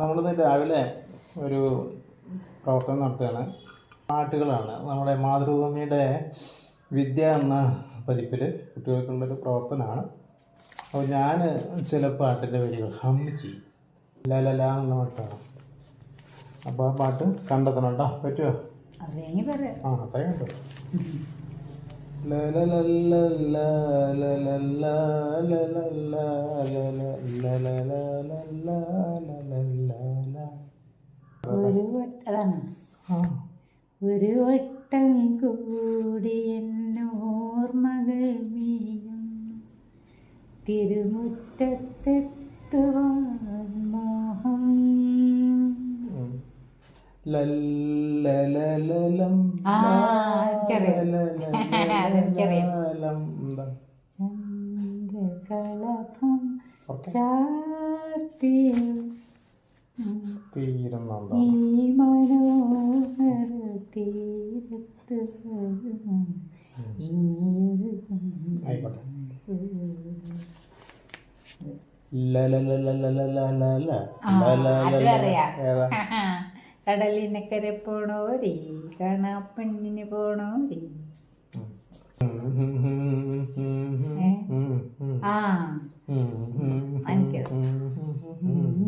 നമ്മളിന്ന് രാവിലെ ഒരു പ്രവർത്തനം നടത്തുകയാണ്. പാട്ടുകളാണ് നമ്മുടെ മാതൃഭൂമിയുടെ വിദ്യ എന്ന പതിപ്പിൽ കുട്ടികൾക്കുള്ളൊരു പ്രവർത്തനമാണ്. അപ്പോൾ ഞാൻ ചില പാട്ടിന്റെ വരികൾ ഹം ചെയ്യും ലലല എന്ന പാട്ടാണ്. അപ്പോൾ ആ പാട്ട് കണ്ടെത്തണം കേട്ടോ. പറ്റുമോ ആ അത്രയും കേട്ടോ ഒരു വട്ടം ഒരു വട്ടം കൂടി എന്നോർമകൾ തിരുമുറ്റത്തെത്തുവാൻ മോഹം. ലല്ലലലലം ആ, എനിക്കറിയാം. അതെനിക്കറിയാം എല്ലാം എന്താ ചന്ദ്രകളഭം ചാത്തി തീരുന്നുണ്ടോ ഈ ഇനിയൊരു കാണാ പെണ്ണിന് പോണോരി ആ എനിക്കത്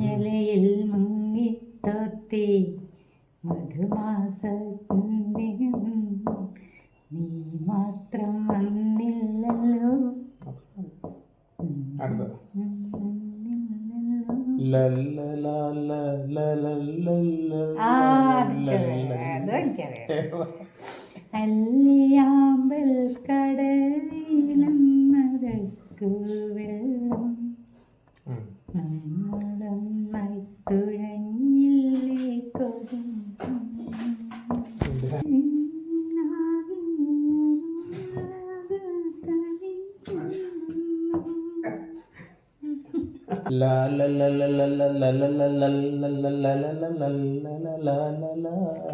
നിലയിൽ മുങ്ങി തോത്തി മധുമാസത്തിനും നീ മാത്രം വന്നില്ലല്ലോ ആ അതെനിക്കറിയാം കല്യാമ്പൽ കടലിലമ്മകൾക്കു വെള്ള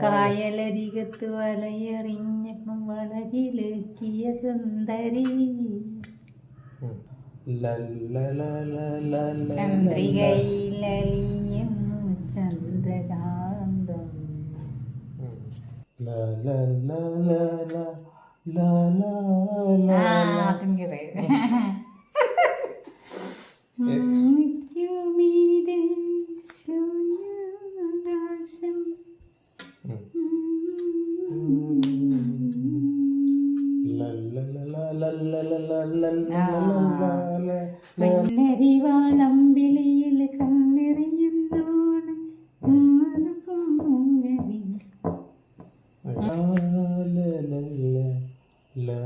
കായലരികത്ത് വലയെറിഞ്ഞപ്പം വളരിലെത്തിയ സുന്ദരി ചന്ദ്രികയിലലിയുന്നു ചന്ദ്രകാന്തം അതെനിക്കറിയാം മല്ലരിവാളം വിളിയിൽ കണ്ണെറിയും തോണി ലാ ലാ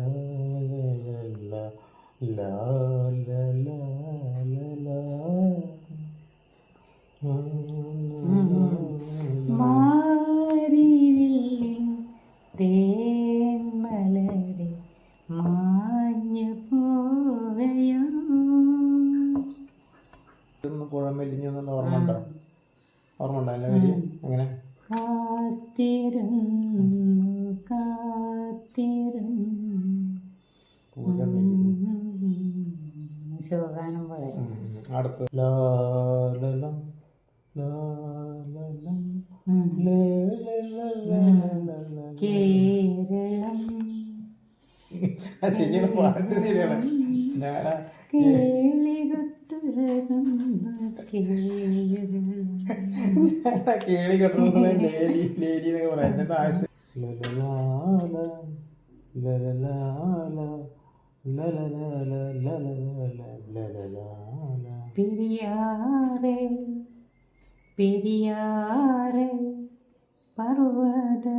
ലാ ലാ ഓർമ്മ ഉണ്ടല്ലോ അങ്ങനെ കാത്തിരുന്നു കാത്തിരുന്നു ശിവഗാനം പോലെ. അടുത്ത. ലാലലം ലാലലം കേരളം ശരിയാണ് പാട്ട് ശരിയാണ്. ഞാനാ കേളി. കെട്ടണം ലേഡി ലേഡി എന്നൊക്കെ പറയാം. എന്റെ ആവശ്യം. പെരിയാറെ പെരിയാറെ പർവതനിരയുടെ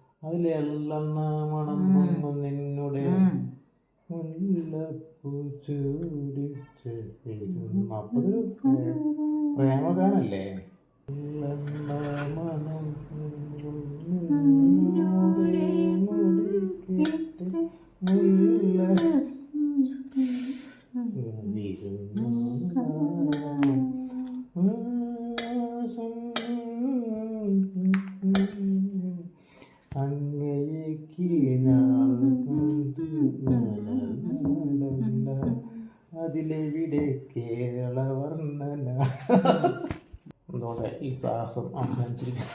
അതിലെല്ലാം മണം പൊങ്ങും നിന്നുടെ അപ്പതൊരു പ്രേമഗാനല്ലേ മണം നിന്നുടെ മുടി അതിലെവിടെ കേരള വർണന അതോടെ ഈ സാഹസം അവസാനിച്ചിരിക്കുന്നു.